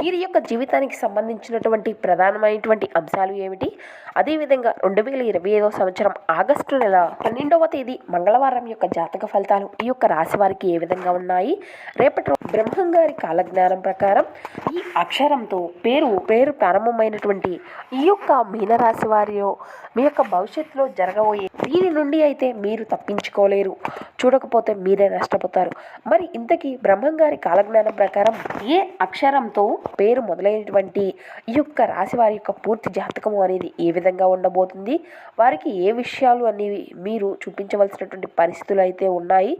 వీరి యొక్క జీవితానికి సంబంధించినటువంటి ప్రధానమైనటువంటి అంశాలు ఏమిటి? అదేవిధంగా రెండు వేల ఇరవై ఐదో సంవత్సరం ఆగస్టు నెల పన్నెండవ తేదీ మంగళవారం యొక్క జాతక ఫలితాలు ఈ యొక్క రాశి వారికి ఏ విధంగా ఉన్నాయి? రేపటి బ్రహ్మంగారి బ్రహ్మం గారి కాలజ్ఞానం ప్రకారం ఈ అక్షరంతో పేరు పేరు ప్రారంభమైనటువంటి ఈ యొక్క మీనరాశి వారిలో మీ యొక్క భవిష్యత్తులో జరగబోయే దీని నుండి అయితే మీరు తప్పించుకోలేరు. చూడకపోతే మీరే నష్టపోతారు. మరి ఇంతకీ బ్రహ్మంగారి కాలజ్ఞానం ప్రకారం ఏ అక్షరంతో పేరు మొదలైనటువంటి ఈ యొక్క రాశి వారి యొక్క పూర్తి జాతకము అనేది ఏ విధంగా ఉండబోతుంది? వారికి ఏ విషయాలు అనేవి మీరు చూపించవలసినటువంటి పరిస్థితులు అయితే ఉన్నాయి?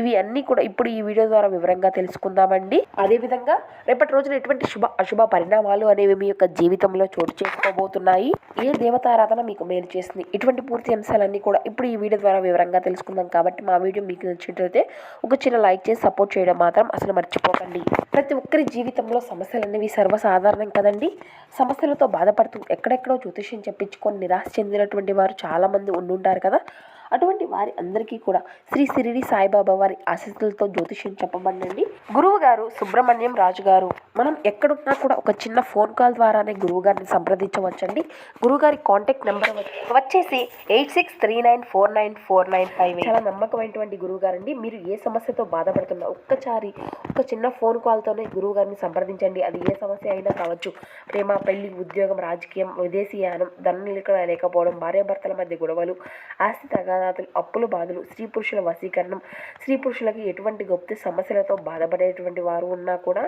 ఇవి అన్నీ కూడా ఇప్పుడు ఈ వీడియో ద్వారా వివరంగా తెలుసుకుందామండి. అదేవిధంగా రేపటి రోజున ఎటువంటి శుభ అశుభ పరిణామాలు అనేవి మీ యొక్క జీవితంలో చోటు చేసుకోబోతున్నాయి? ఏ దేవతారాధన మీకు మేలు చేస్తుంది? ఇటువంటి పూర్తి అంశాలన్నీ కూడా ఇప్పుడు ఈ వీడియో ద్వారా వివరంగా తెలుసుకుందాం కాబట్టి మా వీడియో మీకు నచ్చినట్లయితే ఒక చిన్న లైక్ చేసి సపోర్ట్ చేయడం మాత్రం అసలు మర్చిపోకండి. ప్రతి ఒక్కరి జీవితంలో సమస్యలు అనేవి సర్వసాధారణం కదండి. సమస్యలతో బాధపడుతూ ఎక్కడెక్కడో జ్యోతిష్యం చెప్పించుకొని నిరాశ చెందినటువంటి వారు చాలామంది ఉండుంటారు కదా. అటువంటి వారి అందరికీ కూడా శ్రీ సిరిడి సాయిబాబా వారి ఆశీస్సులతో జ్యోతిష్యం చెప్పబడండి గురువు గారు సుబ్రహ్మణ్యం రాజు గారు మనం ఎక్కడున్నా కూడా ఒక చిన్న ఫోన్ కాల్ ద్వారానే గురువు గారిని సంప్రదించవచ్చండి. గురువుగారి కాంటాక్ట్ నెంబర్ వచ్చేసి eight six three nine four nine four nine five చాలా నమ్మకమైనటువంటి గురువు గారండి మీరు ఏ సమస్యతో బాధపడుతున్నా ఒక్కసారి ఒక చిన్న ఫోన్ కాల్తోనే గురువు గారిని సంప్రదించండి. అది ఏ సమస్య అయినా కావచ్చు. ప్రేమ పెళ్ళి ఉద్యోగం రాజకీయం విదేశీయానం ధనం నిలకడ లేకపోవడం భార్యాభర్తల మధ్య గొడవలు ఆస్తి అనాథలు అప్పుల బాధలు స్త్రీ పురుషుల వశీకరణం స్త్రీ పురుషులకి ఎటువంటి గొప్ప సమస్యలతో బాధపడేటువంటి వారు ఉన్నా కూడా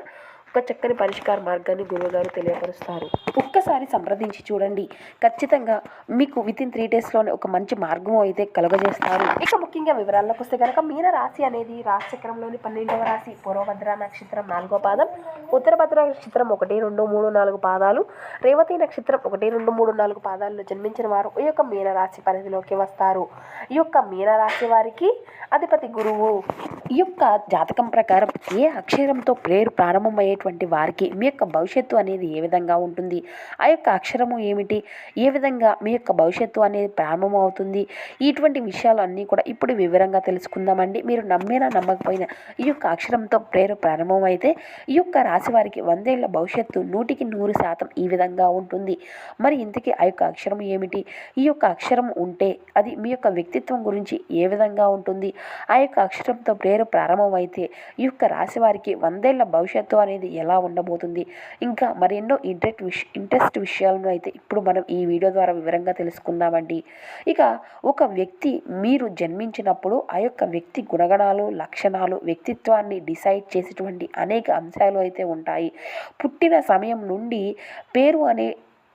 ఒక చక్కని పరిష్కార మార్గాన్ని గురువుగారు తెలియపరుస్తారు. ఒక్కసారి సంప్రదించి చూడండి. ఖచ్చితంగా మీకు విత్ ఇన్ త్రీ డేస్లోనే ఒక మంచి మార్గం అయితే కలుగజేస్తారు. ఇక ముఖ్యంగా వివరాల్లోకి వస్తే కనుక మీన రాశి అనేది రాశి చక్రంలోని పన్నెండవ రాశి. పూర్వభద్ర నక్షత్రం నాలుగో పాదం. ఉత్తరభద్ర నక్షత్రం ఒకటి రెండు మూడు నాలుగు పాదాలు. రేవతి నక్షత్రం ఒకటి రెండు మూడు నాలుగు పాదాల్లో జన్మించిన వారు ఈ యొక్క మీన రాశి పరిధిలోకి వస్తారు. ఈ యొక్క మీన రాశి వారికి అధిపతి గురువు. ఈ యొక్క జాతకం ప్రకారం ఏ అక్షరంతో పేరు ప్రారంభమయ్యేటువంటి వారికి మీ యొక్క భవిష్యత్తు అనేది ఏ విధంగా ఉంటుంది? ఆ యొక్క అక్షరము ఏమిటి? ఏ విధంగా మీ యొక్క భవిష్యత్తు అనేది ప్రారంభం అవుతుంది? ఇటువంటి విషయాలు అన్నీ కూడా ఇప్పుడు వివరంగా తెలుసుకుందామండి. మీరు నమ్మినా నమ్మకపోయినా ఈ యొక్క అక్షరంతో పేరు ప్రారంభమైతే ఈ యొక్క రాశి వారికి వందేళ్ళ భవిష్యత్తు నూటికి నూరు శాతం ఈ విధంగా ఉంటుంది. మరి ఇంతకీ ఆ యొక్క అక్షరం ఏమిటి? ఈ యొక్క అక్షరం ఉంటే అది మీ యొక్క వ్యక్తిత్వం గురించి ఏ విధంగా ఉంటుంది? ఆ యొక్క అక్షరంతో పేరు ప్రారంభమైతే ఈ యొక్క రాశి వారికి వందేళ్ళ భవిష్యత్తు అనేది ఎలా ఉండబోతుంది. ఇంకా మరెన్నో ఇంట్రెస్ట్ విష ఇంట్రెస్ట్ విషయాలను అయితే ఇప్పుడు మనం ఈ వీడియో ద్వారా వివరంగా తెలుసుకుందామండి. ఇక ఒక వ్యక్తి మీరు జన్మించినప్పుడు ఆ యొక్క వ్యక్తి గుణగణాలు లక్షణాలు వ్యక్తిత్వాన్ని డిసైడ్ చేసేటువంటి అనేక అంశాలు అయితే ఉంటాయి. పుట్టిన సమయం నుండి పేరు అనే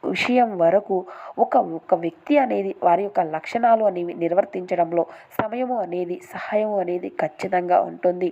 విషయం వరకు ఒక ఒక వ్యక్తి అనేది వారి యొక్క లక్షణాలు అనేవి నిర్వర్తించడంలో సమయము అనేది సహాయము అనేది ఖచ్చితంగా ఉంటుంది.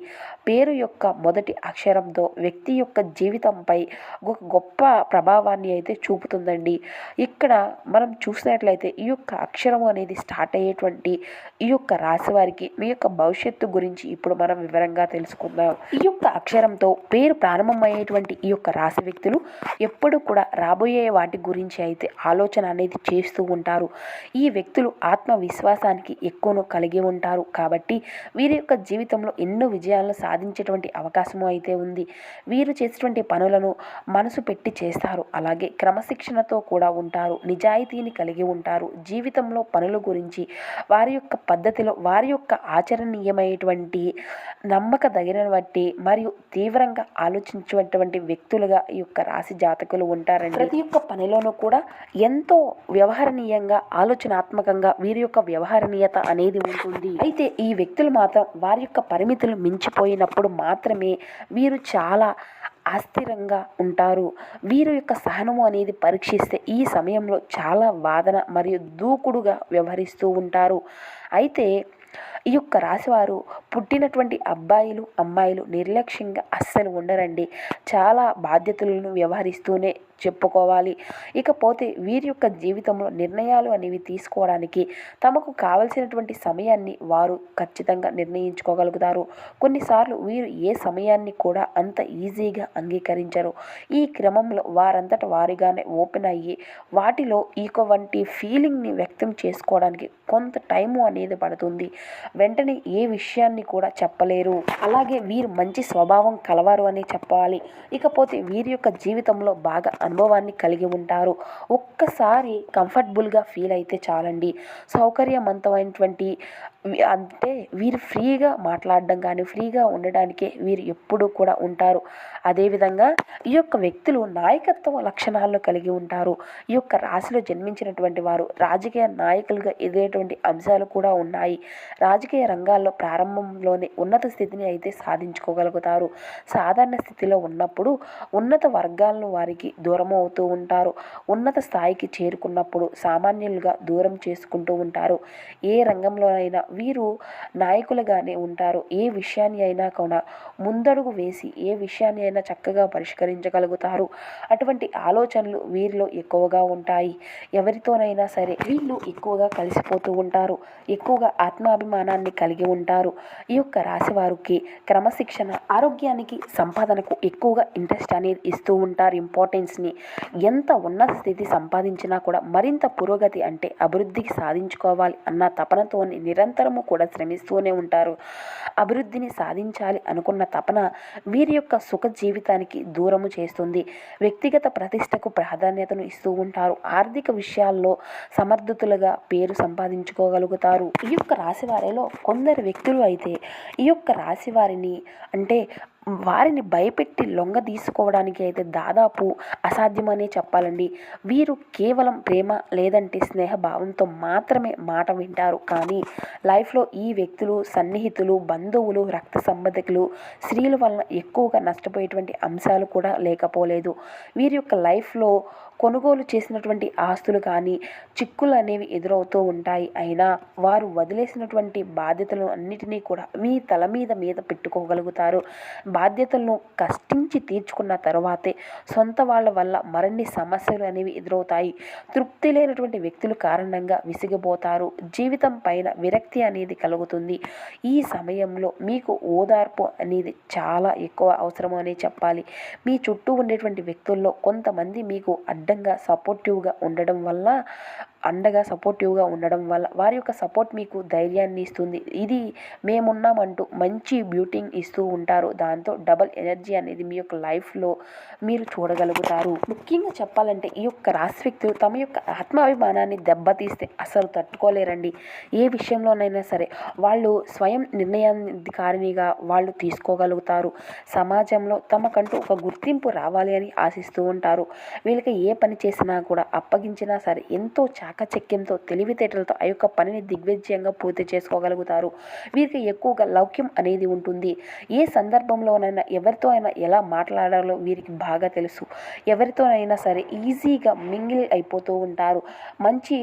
పేరు యొక్క మొదటి అక్షరంతో వ్యక్తి యొక్క జీవితంపై ఒక గొప్ప ప్రభావాన్ని అయితే చూపుతుందండి. ఇక్కడ మనం చూసినట్లయితే ఈ యొక్క అక్షరము అనేది స్టార్ట్ అయ్యేటువంటి ఈ యొక్క రాశి వారికి మీ యొక్క భవిష్యత్తు గురించి ఇప్పుడు మనం వివరంగా తెలుసుకుందాం. ఈ యొక్క అక్షరంతో పేరు ప్రారంభమయ్యేటువంటి ఈ యొక్క రాశి వ్యక్తులు ఎప్పుడు కూడా రాబోయే వాటి గురించి అయితే ఆలోచన అనేది చేస్తూ ఉంటారు. ఈ వ్యక్తులు ఆత్మవిశ్వాసానికి ఎక్కువను కలిగి ఉంటారు. కాబట్టి వీరి యొక్క జీవితంలో ఎన్నో విజయాలను సాధించేటువంటి అవకాశము అయితే ఉంది. వీరు చేసేటువంటి పనులను మనసు పెట్టి చేస్తారు. అలాగే క్రమశిక్షణతో కూడా ఉంటారు. నిజాయితీని కలిగి ఉంటారు. జీవితంలో పనుల గురించి వారి యొక్క పద్ధతిలో వారి యొక్క ఆచరణీయమైనటువంటి నమ్మక దగిన బట్టి మరియు తీవ్రంగా ఆలోచించేటువంటి వ్యక్తులుగా ఈ యొక్క రాశి జాతకులు ఉంటారండి. ప్రతి ఒక్క పనిలోనూ కూడా ఎంతో వ్యవహరణీయంగా ఆలోచనాత్మకంగా వీరి యొక్క వ్యవహరణీయత అనేది ఉంటుంది. అయితే ఈ వ్యక్తులు మాత్రం వారి యొక్క పరిమితులు మించిపోయినప్పుడు మాత్రమే వీరు చాలా అస్థిరంగా ఉంటారు. వీరి యొక్క సహనము అనేది పరీక్షిస్తే ఈ సమయంలో చాలా వాదన మరియు దూకుడుగా వ్యవహరిస్తూ ఉంటారు. అయితే ఈ యొక్క రాశివారు పుట్టినటువంటి అబ్బాయిలు అమ్మాయిలు నిర్లక్ష్యంగా అస్సలు ఉండరండి. చాలా బాధ్యతలను వ్యవహరిస్తూనే చెప్పుకోవాలి. ఇకపోతే వీరి యొక్క జీవితంలో నిర్ణయాలు అనేవి తీసుకోవడానికి తమకు కావలసినటువంటి సమయాన్ని వారు ఖచ్చితంగా నిర్ణయించుకోగలుగుతారు. కొన్నిసార్లు వీరు ఏ సమయాన్ని కూడా అంత ఈజీగా అంగీకరించరు. ఈ క్రమంలో వారంతట వారిగానే ఓపెన్ అయ్యి వాటిలో ఇటువంటి ఫీలింగ్ని వ్యక్తం చేసుకోవడానికి కొంత టైము అనేది పడుతుంది. వెంటనే ఏ విషయాన్ని కూడా చెప్పలేరు. అలాగే వీరు మంచి స్వభావం కలవారు అని చెప్పాలి. ఇకపోతే వీరి యొక్క జీవితంలో బాగా అనుభవాన్ని కలిగి ఉంటారు. ఒక్కసారి కంఫర్టబుల్గా ఫీల్ అయితే చాలండి. సౌకర్యవంతమైనటువంటి అంటే వీరు ఫ్రీగా మాట్లాడడం కానీ ఫ్రీగా ఉండడానికే వీరు ఎప్పుడూ కూడా ఉంటారు. అదేవిధంగా ఈ యొక్క వ్యక్తులు నాయకత్వ లక్షణాలను కలిగి ఉంటారు. ఈ యొక్క రాశిలో జన్మించినటువంటి వారు రాజకీయ నాయకులుగా ఎదిగేటువంటి అంశాలు కూడా ఉన్నాయి. రాజకీయ రంగాల్లో ప్రారంభంలోనే ఉన్నత స్థితిని అయితే సాధించుకోగలుగుతారు. సాధారణ స్థితిలో ఉన్నప్పుడు ఉన్నత వర్గాలను వారికి దూరం అవుతూ ఉంటారు. ఉన్నత స్థాయికి చేరుకున్నప్పుడు సామాన్యులుగా దూరం చేసుకుంటూ ఉంటారు. ఏ రంగంలోనైనా వీరు నాయకులుగానే ఉంటారు. ఏ విషయాన్ని అయినా కూడా ముందడుగు వేసి ఏ విషయాన్ని అయినా చక్కగా పరిష్కరించగలుగుతారు. అటువంటి ఆలోచనలు వీరిలో ఎక్కువగా ఉంటాయి. ఎవరితోనైనా సరే వీళ్ళు ఎక్కువగా కలిసిపోతూ ఉంటారు. ఎక్కువగా ఆత్మాభిమానాన్ని కలిగి ఉంటారు. ఈ యొక్క రాశి వారికి క్రమశిక్షణ ఆరోగ్యానికి సంపాదనకు ఎక్కువగా ఇంట్రెస్ట్ అనేది ఇస్తూ ఉంటారు. ఇంపార్టెన్స్ని ఎంత ఉన్నత స్థితి సంపాదించినా కూడా మరింత పురోగతి అంటే అభివృద్ధికి సాధించుకోవాలి అన్న తపనతోని నిరంతరము కూడా శ్రమిస్తూనే ఉంటారు. అభివృద్ధిని సాధించాలి అనుకున్న తపన వీరి యొక్క సుఖ జీవితానికి దూరము చేస్తుంది. వ్యక్తిగత ప్రతిష్టకు ప్రాధాన్యతను ఇస్తూ ఉంటారు. ఆర్థిక విషయాల్లో సమర్థతులుగా పేరు సంపాదించుకోగలుగుతారు. ఈ యొక్క రాశి వారిలో కొందరు వ్యక్తులు అయితే ఈ యొక్క రాశి వారిని అంటే వారిని భయపెట్టి లొంగ తీసుకోవడానికి అయితే దాదాపు అసాధ్యమనే చెప్పాలండి. వీరు కేవలం ప్రేమ లేదంటే స్నేహ భావంతో మాత్రమే మాట వింటారు. కానీ లైఫ్లో ఈ వ్యక్తులు సన్నిహితులు బంధువులు రక్త సంబంధికులు స్త్రీల వలన ఎక్కువగా నష్టపోయేటువంటి అంశాలు కూడా లేకపోలేదు. వీరి యొక్క లైఫ్లో కొనుగోలు చేసినటువంటి ఆస్తులు కానీ చిక్కులు అనేవి ఎదురవుతూ ఉంటాయి. అయినా వారు వదిలేసినటువంటి బాధ్యతలు అన్నిటినీ కూడా మీ తల మీద మీద పెట్టుకోగలుగుతారు. బాధ్యతలను కష్టించి తీర్చుకున్న తర్వాతే సొంత వాళ్ళ వల్ల మరిన్ని సమస్యలు అనేవి ఎదురవుతాయి. తృప్తి లేనటువంటి వ్యక్తులు కారణంగా విసిగిపోతారు. జీవితం పైన విరక్తి అనేది కలుగుతుంది. ఈ సమయంలో మీకు ఓదార్పు అనేది చాలా ఎక్కువ అవసరం అనే చెప్పాలి. మీ చుట్టూ ఉండేటువంటి వ్యక్తుల్లో కొంతమంది మీకు అడ్డంగా సపోర్టివ్గా ఉండడం వల్ల అండగా సపోర్టివ్గా ఉండడం వల్ల వారి యొక్క సపోర్ట్ మీకు ధైర్యాన్ని ఇస్తుంది. ఇది మేమున్నామంటూ మంచి బ్యూటింగ్ ఇస్తూ ఉంటారు. దాంతో డబల్ ఎనర్జీ అనేది మీ యొక్క లైఫ్లో మీరు చూడగలుగుతారు. ముఖ్యంగా చెప్పాలంటే ఈ యొక్క రాశి వ్యక్తులు తమ యొక్క ఆత్మాభిమానాన్ని దెబ్బతీస్తే అసలు తట్టుకోలేరండి. ఏ విషయంలోనైనా సరే వాళ్ళు స్వయం నిర్ణయాధికారినిగా వాళ్ళు తీసుకోగలుగుతారు. సమాజంలో తమకంటూ ఒక గుర్తింపు రావాలి అని ఆశిస్తూ ఉంటారు. వీళ్ళకి ఏ పని చేసినా కూడా అప్పగించినా సరే ఎంతో చాకచక్యంతో తెలివితేటలతో ఆ యొక్క పనిని దిగ్విజయంగా పూర్తి చేసుకోగలుగుతారు. వీరికి ఎక్కువగా లౌక్యం అనేది ఉంటుంది. ఏ సందర్భంలోనైనా ఎవరితో అయినా ఎలా మాట్లాడాలో వీరికి బాగా తెలుసు. ఎవరితోనైనా సరే ఈజీగా మింగిల్ అయిపోతూ ఉంటారు. మంచి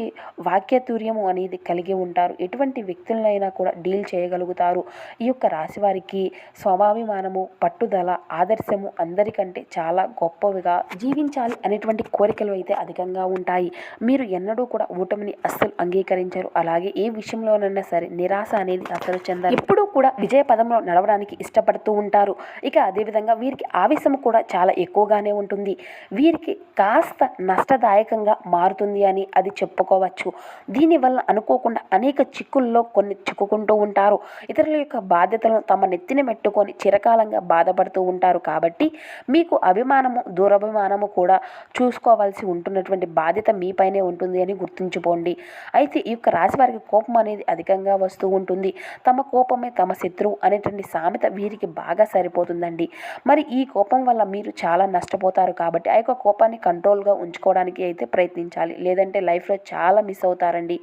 వాక్యతూర్యము అనేది కలిగి ఉంటారు. ఎటువంటి వ్యక్తులనైనా కూడా డీల్ చేయగలుగుతారు. ఈ యొక్క రాశి వారికి స్వాభిమానము పట్టుదల ఆదర్శము అందరికంటే చాలా గొప్పవిగా జీవించాలి అనేటువంటి కోరికలు అయితే అధికంగా ఉంటాయి. మీరు ఎన్నడూ కూడా ఓటమిని అస్సలు అంగీకరించరు. అలాగే ఏ విషయంలోనైనా సరే నిరాశ అనేది అస్సలు చెందారు. ఎప్పుడూ కూడా విజయ పదంలో నడవడానికి ఇష్టపడుతూ ఉంటారు. ఇక అదేవిధంగా వీరికి ఆవేశం కూడా చాలా ఎక్కువగానే ఉంటుంది. వీరికి కాస్త నష్టదాయకంగా మారుతుంది అని అది చెప్పుకోవచ్చు. దీనివల్ల అనుకోకుండా అనేక చిక్కుల్లో కొన్ని చిక్కుకుంటూ ఉంటారు. ఇతరుల యొక్క బాధ్యతలను తమ నెత్తిన పెట్టుకొని చిరకాలంగా బాధపడుతూ ఉంటారు. కాబట్టి మీకు అభిమానము దూరభిమానము కూడా చూసుకోవాల్సి ఉంటున్నటువంటి బాధ్యత మీపైనే ఉంటుంది అని గుర్తుంచుకోండి. అయితే ఈ యొక్క రాశి వారికి కోపం అనేది అధికంగా వస్తూ ఉంటుంది. తమ కోపమే తమ శత్రువు అనేటువంటి సామెత వీరికి బాగా సరిపోతుందండి. మరి ఈ కోపం వల్ల మీరు చాలా నష్టపోతారు కాబట్టి ఆ యొక్క కోపాన్ని కంట్రోల్గా ఉంచుకోవడానికి అయితే ప్రయత్నించాలి. లేదంటే లైఫ్లో చాలా మిస్ అవుతారండి.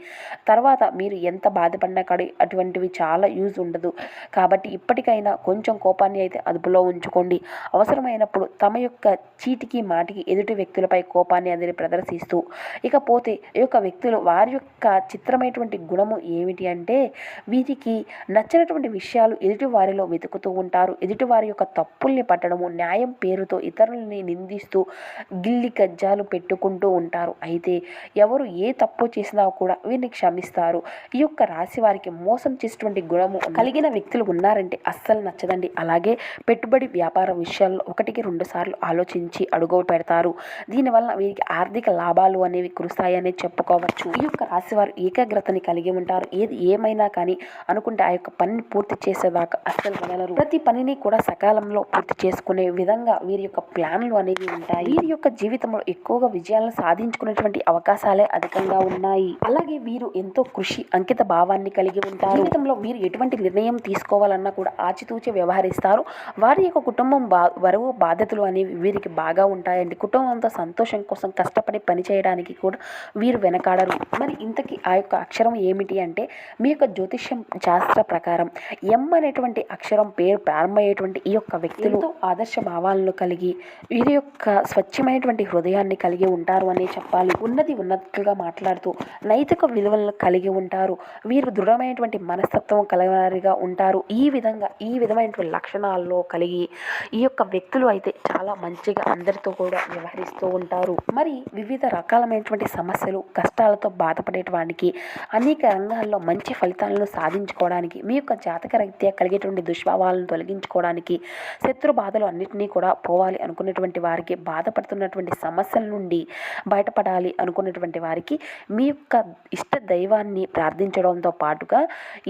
తర్వాత మీరు ఎంత బాధపడినా కడి అటువంటివి చాలా యూజ్ ఉండదు. కాబట్టి ఇప్పటికైనా కొంచెం కోపాన్ని అయితే అదుపులో ఉంచుకోండి. అవసరమైనప్పుడు తమ యొక్క చీటికి మాటికి ఎదుటి వ్యక్తులపై కోపాన్ని అనేది ప్రదర్శిస్తూ ఇకపోతే ఈ యొక్క వ్యక్తులు వారి యొక్క చిత్రమైనటువంటి గుణము ఏమిటి అంటే వీరికి నచ్చినటువంటి విషయాలు ఎదుటి వారిలో వెతుకుతూ ఉంటారు. ఎదుటి వారి యొక్క తప్పుల్ని పట్టడము న్యాయం పేరుతో ఇతరులని నిందిస్తూ గిల్లి గజ్జాలు పెట్టుకుంటూ ఉంటారు. అయితే ఎవరు ఏ తప్పు చేసినా కూడా వీరిని క్షమిస్తారు. ఈ యొక్క రాశి వారికి మోసం చేసేటువంటి గుణము కలిగిన వ్యక్తులు ఉన్నారంటే అస్సలు నచ్చదండి. అలాగే పెట్టుబడి వ్యాపార విషయాల్లో ఒకటికి రెండు సార్లు ఆలోచించి అడుగు పెడతారు. దీనివల్ల వీరికి ఆర్థిక లాభాలు అనేవి కురుస్తాయని చెప్పుకోవచ్చు. ఈ యొక్క రాశి వారు ఏకాగ్రతని కలిగి ఉంటారు. ఏది ఏమైనా కానీ అనుకుంటే ఆ యొక్క పనిని పూర్తి చేసేదాకా అస్సలు వెళ్ళరు ప్రతి పనిని కూడా సకాలంలో పూర్తి చేసుకునే విధంగా వీరి యొక్క ప్లాన్లు అనేవి ఉంటాయి. వీరి యొక్క జీవితంలో ఎక్కువగా విజయాలను సాధించుకునేటువంటి అవకాశాలే అధికంగా ఉన్నాయి. అలాగే వీరు ఎంతో కృషి అంకిత భావాన్ని కలిగి ఉంటారు. జీవితంలో వీరు ఎటువంటి నిర్ణయం తీసుకోవాలన్నా కూడా ఆచితూచి వ్యవహరిస్తారు. వారి యొక్క కుటుంబం బా బరువు బాధ్యతలు అనేవి వీరికి బాగా ఉంటాయండి. కుటుంబంతో సంతోషం కోసం కష్టపడి పని చేయడానికి కూడా వీరు వెనకాడరు. మరి ఇంతకీ ఆ యొక్క అక్షరం ఏమిటి అంటే మీ యొక్క జ్యోతిష్యం శాస్త్ర ప్రకారం ఎం అనేటువంటి అక్షరం పేరు ప్రారంభమయ్యేటువంటి ఈ యొక్క వ్యక్తులు ఆదర్శ భావాలను కలిగి వీరి యొక్క స్వచ్ఛమైనటువంటి హృదయాన్ని కలిగి ఉంటారు అనే చెప్పాలి. ఉన్నది ఉన్నట్లుగా మాట్లాడుతూ నైతిక విలువలను కలిగి ఉంటారు. వీరు దృఢమైనటువంటి మనస్తత్వం కలవారిగా ఉంటారు. ఈ విధంగా ఈ విధమైనటువంటి లక్షణాల్లో కలిగి ఈ యొక్క వ్యక్తులు అయితే చాలా మంచిగా అందరితో కూడా వ్యవహరిస్తూ ఉంటారు. మరి వివిధ రకాలమైనటువంటి సమస్యలు కష్టాలతో బాధపడేటవానికి అనేక రంగాల్లో మంచి ఫలితాలను సాధించుకోవడానికి మీ యొక్క జాతక రీత్యా కలిగేటువంటి దుష్భావాలను తొలగించుకోవడానికి శత్రు బాధలు అన్నింటినీ కూడా పోవాలి అనుకున్నటువంటి వారికి బాధపడుతున్నటువంటి సమస్యల నుండి బయటపడాలి అనుకున్నటువంటి వారికి మీ యొక్క ఇష్ట దైవాన్ని ప్రార్థించడంతో పాటుగా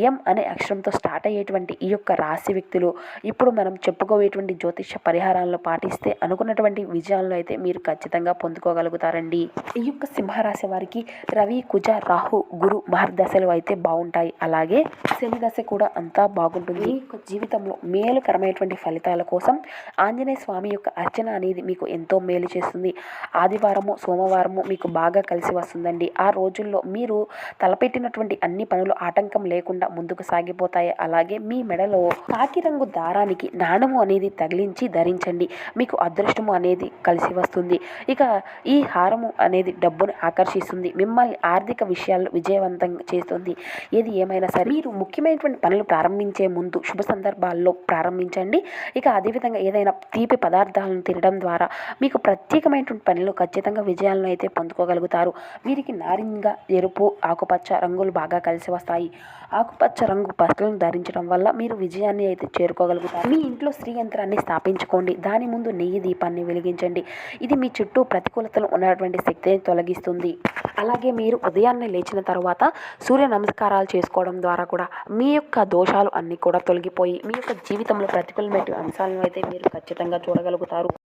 ఎం అనే అక్షరంతో స్టార్ట్ అయ్యేటువంటి ఈ యొక్క రాశి వ్యక్తులు ఇప్పుడు మనం చెప్పుకోవేటువంటి జ్యోతిష పరిహారాలను పాటిస్తే అనుకున్నటువంటి విజయాలను అయితే మీరు ఖచ్చితంగా పొందుకోగలుగుతారండి. ఈ యొక్క సింహరాశి వారికి రవి కుజ రాహు గురు మార్గదశలు అయితే బాగుంటాయి. అలాగే శని దశ కూడా అంతా బాగుంటుంది. మీ యొక్క జీవితంలో మేలుకరమైనటువంటి ఫలితాల కోసం ఆంజనేయ స్వామి యొక్క అర్చన అనేది మీకు ఎంతో మేలు చేస్తుంది. ఆదివారము సోమవారము మీకు బాగా కలిసి వస్తుందండి. ఆ రోజుల్లో మీరు తలపెట్టినటువంటి అన్ని పనులు ఆటంకం లేకుండా ముందుకు సాగిపోతాయి. అలాగే మీ మెడలో కాకి రంగు దారానికి నాణము అనేది తగిలించి ధరించండి. మీకు అదృష్టము అనేది కలిసి వస్తుంది. ఇక ఈ హారము అనేది డబ్బును ఆకర్షిస్తుంది. మిమ్మల్ని ఆర్థిక విషయాల్లో విజయవంతం చేస్తుంది. ఏది ఏమైనా సరే మీరు ముఖ్యమైనటువంటి పనులు ప్రారంభించే ముందు శుభ సందర్భాల్లో ప్రారంభించండి. ఇక అదేవిధంగా ఏదైనా తీపి పదార్థాలను తినడం ద్వారా మీకు ప్రత్యేకమైనటువంటి పనులు ఖచ్చితంగా విజయాలను అయితే పొందుకోగలుగుతారు. వీరికి నారింజ ఎరుపు ఆకుపచ్చ రంగులు బాగా కలిసి వస్తాయి. ఆకుపచ్చ రంగు బట్టలను ధరించడం వల్ల మీరు విజయాన్ని అయితే చేరుకోగలుగుతారు. మీ ఇంట్లో స్త్రీ యంత్రాన్ని స్థాపించుకోండి. దాని ముందు నెయ్యి దీపాన్ని వెలిగించండి. ఇది మీ చుట్టూ ప్రతికూలతలు ఉన్నటువంటి శక్తిని తొలగిస్తుంది. అలాగే మీరు ఉదయాన్నే లేచిన తర్వాత సూర్య నమస్కారాలు చేసుకోవడం ద్వారా కూడా మీ యొక్క దోషాలు అన్నీ కూడా తొలగిపోయి మీ యొక్క జీవితంలో ప్రతికూలమైన అంశాలను అయితే మీరు ఖచ్చితంగా చూడగలుగుతారు.